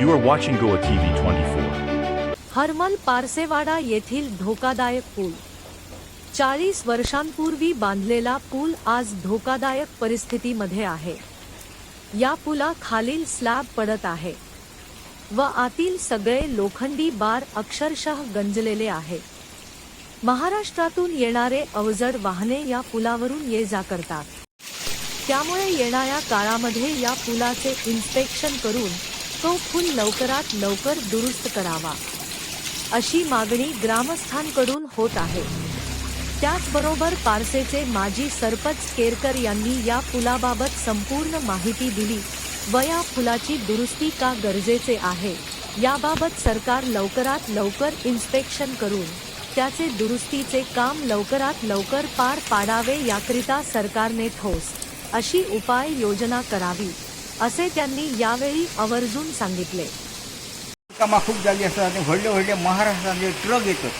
You are watching Goa TV 24. Harmal पारसेवाडा येथील धोकादायक पूल. चाळीस वर्षांपूर्वी बांधलेला पूल आज धोकादायक परिस्थितीमध्ये आहे. या पुला खालील स्लॅब पडत आहे. व आतील सगळे लोखंडी बार अक्षरशः गंजलेले आहे. महाराष्ट्रातून येणारे अवजड वाहने या पुलावरून ये जा करतात. त्यामुळे येणाऱ्या काळामध्ये या पुलाचे इन्स्पेक्शन करून तो खून लवकरात लवकर दुरुस्त करावा. अशी मागणी ग्रामस्थांकडून होत आहे. त्याचबरोबर पारसेचे माजी सरपंच केरकर यांनी या पुलाबाबत संपूर्ण माहिती दिली व या पुलाची दुरुस्ती का गरजेचे आहे याबाबत सरकार लवकरात लवकर इन्स्पेक्शन करून त्याचे दुरुस्तीचे काम लवकरात लवकर पार पाडावे याकरिता सरकारने ठोस अशी उपाय योजना करावी. असे त्यांनी यावेळी आवर्जून सांगितले. कामां खूब झाली आसा आनी व्हडले व्हडले महाराष्ट्रांतले ट्रक येतात.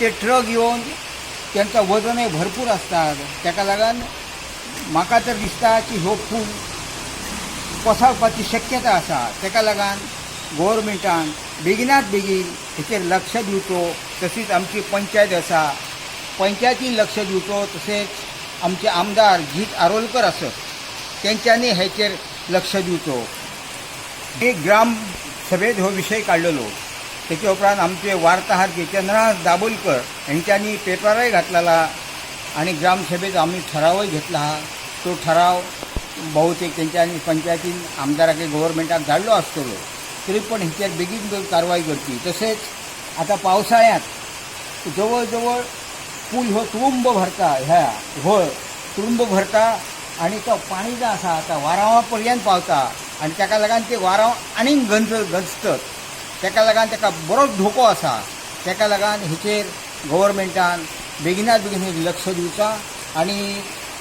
ते ट्रक येवन त्यांचं वजनय भरपूर असतात. त्याका लागून म्हाका तर दिसता की हो पूल कोसळपाची शक्यता आसा ताका लागून गोवोरमेंटान बेगिनात बेगीन हेचेर लक्ष दिवचो. तशीच आमची पंचायत आसा पंचायतीन लक्ष दिवचो. तशेंच आमचे आमदार जीत आरोलकर आसत तेंच्यांनी हेचेर लक्ष दिवचो हे ग्राम सभेत हो विषय काढलेलो. त्याच्या उपरांत आमचे वार्ताहर जितेंद्रनाथ दाबोलकर यांच्यानी पेपरय घातलेला आणि ग्रामसभेत आम्ही ठरावही घेतला. हा तो ठराव बहुतेक तेंच्यांनी पंचायतीन आमदाराकडे गव्हर्मेंटाक धाडलो आसतलो तरी पण ह्याच्यात बेगीन कारवाई करची तसेच आता पावसाळ्यात जवळ जवळ पूल हो तुरुंब भरता ह्या हो तुरुंब भरता आणि तो पाणी जो आसा तो वारावा पर्यंत पावता. आणि ताका लागून ते वाराव आनीक गंज गंजतत ताका लागून ताका बरोच धोको आसा ताका लागून हेचेर गव्हर्मेंटान बेगिनात बेगीन हे लक्ष दिवचा आणि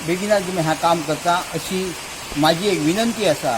बेगिनात बेगीन हा काम करता अशी माझी एक विनंती आसा